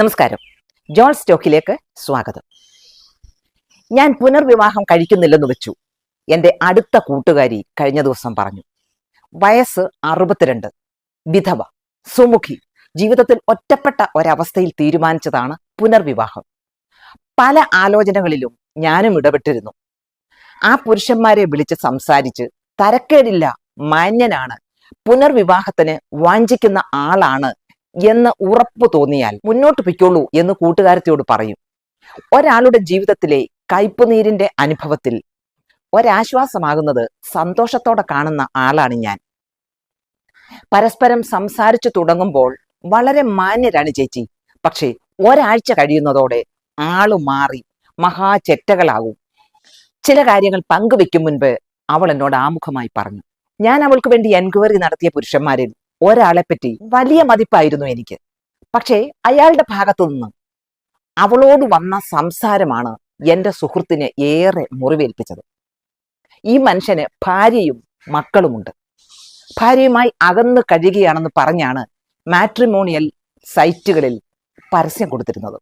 നമസ്കാരം. ജോൺ സ്റ്റോക്കിലേക്ക് സ്വാഗതം. ഞാൻ പുനർവിവാഹം കഴിക്കുന്നില്ലെന്ന് വെച്ചു. എന്റെ അടുത്ത കൂട്ടുകാരി കഴിഞ്ഞ ദിവസം പറഞ്ഞു വയസ്സ് അറുപത്തിരണ്ട് വിധവ സുമുഖി ജീവിതത്തിൽ ഒറ്റപ്പെട്ട ഒരവസ്ഥയിൽ തീരുമാനിച്ചതാണ് പുനർവിവാഹം. പല ആലോചനകളിലും ഞാനും ഇടപെട്ടിരുന്നു. ആ പുരുഷന്മാരെ വിളിച്ച് സംസാരിച്ച് തരക്കേടില്ല മാന്യനാണ് പുനർവിവാഹത്തിന് വാഞ്ചിക്കുന്ന ആളാണ് എന്ന് ഉറപ്പ് തോന്നിയാൽ മുന്നോട്ട് പൊയ്ക്കോളൂ എന്ന് കൂട്ടുകാരത്തിയോട് പറയും. ഒരാളുടെ ജീവിതത്തിലെ കയ്പുനീരിന്റെ അനുഭവത്തിൽ ഒരാശ്വാസമാകുന്നത് സന്തോഷത്തോടെ കാണുന്ന ആളാണ് ഞാൻ. പരസ്പരം സംസാരിച്ചു തുടങ്ങുമ്പോൾ വളരെ മാന്യരാണ് ചേച്ചി. പക്ഷേ ഒരാഴ്ച കഴിയുന്നതോടെ ആൾ മാറി മഹാചെറ്റകളാകും ചില കാര്യങ്ങൾ പങ്കുവെക്കും മുൻപ് അവൾ എന്നോട് ആമുഖമായി പറഞ്ഞു. ഞാൻ അവൾക്ക് വേണ്ടി എൻക്വയറി നടത്തിയ പുരുഷന്മാരിൽ ഒരാളെപ്പറ്റി വലിയ മതിപ്പായിരുന്നു എനിക്ക്. പക്ഷേ അയാളുടെ ഭാഗത്തു നിന്ന് അവളോട് വന്ന സംസാരമാണ് എന്റെ സുഹൃത്തിനെ ഏറെ മുറിവേൽപ്പിച്ചത്. ഈ മനുഷ്യന് ഭാര്യയും മക്കളുമുണ്ട്. ഭാര്യയുമായി അകന്നു കഴിയുകയാണെന്ന് പറഞ്ഞാണ് മാട്രിമോണിയൽ സൈറ്റുകളിൽ പരസ്യം കൊടുത്തിരുന്നത്.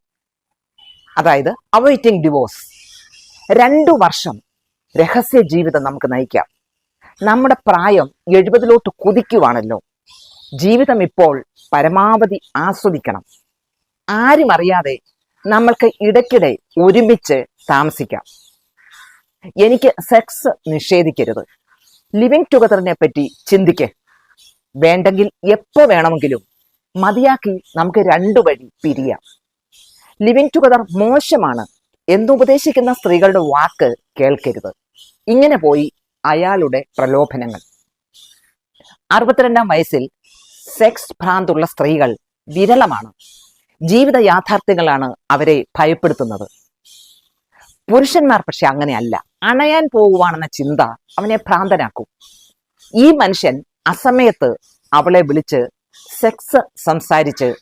അതായത് അവൈറ്റിംഗ് ഡിവോഴ്സ്. രണ്ടു വർഷം രഹസ്യ ജീവിതം നമുക്ക് നയിക്കാം. നമ്മുടെ പ്രായം എഴുപതിലോട്ട് കുതിക്കുവാണല്ലോ. ജീവിതം ഇപ്പോൾ പരമാവധി ആസ്വദിക്കണം. ആരും അറിയാതെ നമ്മൾക്ക് ഇടയ്ക്കിടെ ഒരുമിച്ച് താമസിക്കാം. എനിക്ക് സെക്സ് നിഷേധിക്കരുത്. ലിവിങ് ടുഗദറിനെ പറ്റി ചിന്തിക്ക്. വേണ്ടെങ്കിൽ എപ്പോ വേണമെങ്കിലും മതിയാക്കി നമുക്ക് രണ്ടു വഴി പിരിയാം. ലിവിങ് ടുഗദർ മോശമാണ്. എന്നുപദേശിക്കുന്ന സ്ത്രീകളുടെ വാക്ക് കേൾക്കരുത്. ഇങ്ങനെ പോയി അയാളുടെ പ്രലോഭനങ്ങൾ. അറുപത്തിരണ്ടാം വയസ്സിൽ സെക്സ് ഭ്രാന്തുള്ള സ്ത്രീകൾ വിരളമാണ്. ജീവിത യാഥാർത്ഥ്യങ്ങളാണ് അവരെ ഭയപ്പെടുത്തുന്നത്. പുരുഷന്മാർ പക്ഷെ അങ്ങനെയല്ല. അണയാൻ പോകുവാണെന്ന ചിന്ത അവനെ ഭ്രാന്തനാക്കും. ഈ മനുഷ്യൻ അസമയത്ത് അവളെ വിളിച്ച് സെക്സ് സംസാരിച്ച്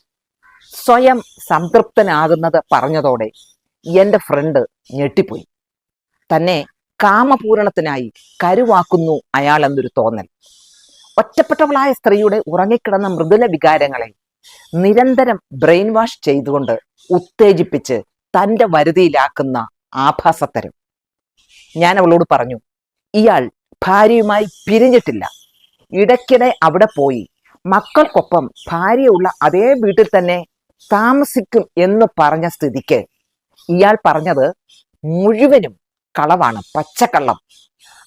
സ്വയം സംതൃപ്തനാകുന്നത് പറഞ്ഞതോടെ എന്റെ ഫ്രണ്ട് ഞെട്ടിപ്പോയി. തന്നെ കാമപൂരണത്തിനായി കരുവാക്കുന്നു അയാൾ എന്നൊരു തോന്നൽ. ഒറ്റപ്പെട്ടവളായ സ്ത്രീയുടെ ഉറങ്ങിക്കിടന്ന മൃദുല വികാരങ്ങളെ നിരന്തരം ബ്രെയിൻ വാഷ് ചെയ്തുകൊണ്ട് ഉത്തേജിപ്പിച്ച് തന്റെ വരുതിയിലാക്കുന്ന ആഭാസത്തരം. ഞാൻ അവളോട് പറഞ്ഞു ഇയാൾ ഭാര്യയുമായി പിരിഞ്ഞിട്ടില്ല. ഇടയ്ക്കിടെ അവിടെ പോയി മക്കൾക്കൊപ്പം ഭാര്യയുള്ള അതേ വീട്ടിൽ തന്നെ താമസിക്കും എന്ന് പറഞ്ഞ സ്ഥിതിക്ക് ഇയാൾ പറഞ്ഞത് മുഴുവനും കളവാണ് പച്ചക്കള്ളം.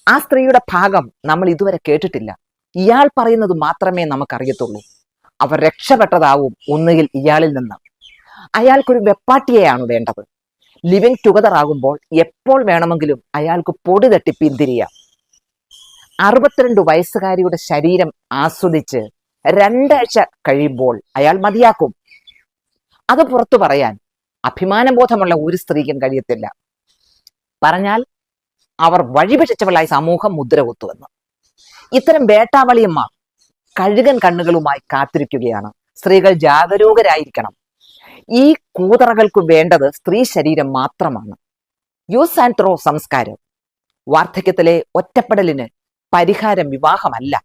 ആ സ്ത്രീയുടെ ഭാഗം നമ്മൾ ഇതുവരെ കേട്ടിട്ടില്ല. ഇയാൾ പറയുന്നത് മാത്രമേ നമുക്കറിയത്തുള്ളൂ. അവർ രക്ഷപ്പെട്ടതാവും ഒന്നുകിൽ ഇയാളിൽ നിന്ന്. അയാൾക്കൊരു വെപ്പാട്ടിയെയാണ് വേണ്ടത്. ലിവിങ് ടുഗദർ ആകുമ്പോൾ എപ്പോൾ വേണമെങ്കിലും അയാൾക്ക് പൊടി തട്ടി പിന്തിരിയാം. അറുപത്തിരണ്ട് വയസ്സുകാരിയുടെ ശരീരം ആസ്വദിച്ച് രണ്ടാഴ്ച കഴിയുമ്പോൾ അയാൾ മതിയാക്കും. അത് പുറത്തു പറയാൻ അഭിമാനബോധമുള്ള ഒരു സ്ത്രീക്കും കഴിയത്തില്ല. പറഞ്ഞാൽ അവർ വഴിപിഴച്ചവളായി സമൂഹം മുദ്ര കുത്തുവെന്ന് ഇത്തരം വേട്ടാവളിയന്മാർ കഴുകൻ കണ്ണുകളുമായി കാത്തിരിക്കുകയാണ്. സ്ത്രീകൾ ജാഗരൂകരായിരിക്കണം. ഈ കൂതറകൾക്ക് വേണ്ടത് സ്ത്രീ ശരീരം മാത്രമാണ്. യൂസ് ആൻഡ് ത്രോ സംസ്കാരം വാർദ്ധക്യത്തിലെ ഒറ്റപ്പെടലിന് പരിഹാരം വിവാഹമല്ല.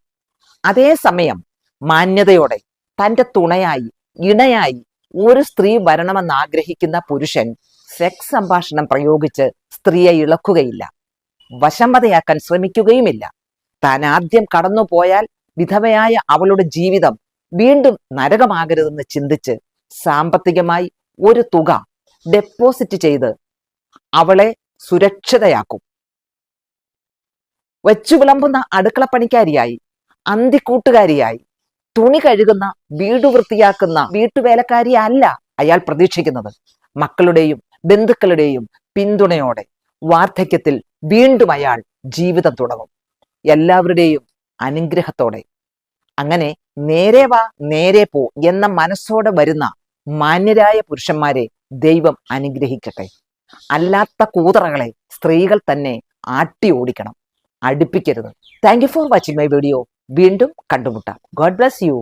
അതേസമയം മാന്യതയോടെ തന്റെ തുണയായി ഇണയായി ഒരു സ്ത്രീ വരണമെന്ന് ആഗ്രഹിക്കുന്ന പുരുഷൻ സെക്സ് സംഭാഷണം പ്രയോഗിച്ച് സ്ത്രീയെ ഇളക്കുകയില്ല. വശംവതയാക്കാൻ ശ്രമിക്കുകയുമില്ല. താൻ ആദ്യം കടന്നുപോയാൽ വിധവയായ അവളുടെ ജീവിതം വീണ്ടും നരകമാകരുതെന്ന് ചിന്തിച്ച് സാമ്പത്തികമായി ഒരു തുക ഡെപ്പോസിറ്റ് ചെയ്ത് അവളെ സുരക്ഷിതയാക്കും. വെച്ചു വിളമ്പുന്ന അടുക്കളപ്പണിക്കാരിയായി അന്തിക്കൂട്ടുകാരിയായി തുണി കഴുകുന്ന വീട് വൃത്തിയാക്കുന്ന വീട്ടുവേലക്കാരിയല്ല അയാൾ പ്രതീക്ഷിക്കുന്നത്. മക്കളുടെയും ബന്ധുക്കളുടെയും പിന്തുണയോടെ വാർദ്ധക്യത്തിൽ വീണ്ടും അയാൾ ജീവിതം തുടങ്ങും. എല്ലാവരുടെയും അനുഗ്രഹത്തോടെ. അങ്ങനെ നേരെ വാ നേരെ പോ എന്ന മനസ്സോടെ വരുന്ന മാന്യരായ പുരുഷന്മാരെ ദൈവം അനുഗ്രഹിക്കട്ടെ. അല്ലാത്ത കൂതറകളെ സ്ത്രീകൾ തന്നെ ആട്ടി ഓടിക്കണം. അടുപ്പിക്കരുത്. Thank you for watching my video വീണ്ടും കണ്ടുമുട്ടാം. God bless you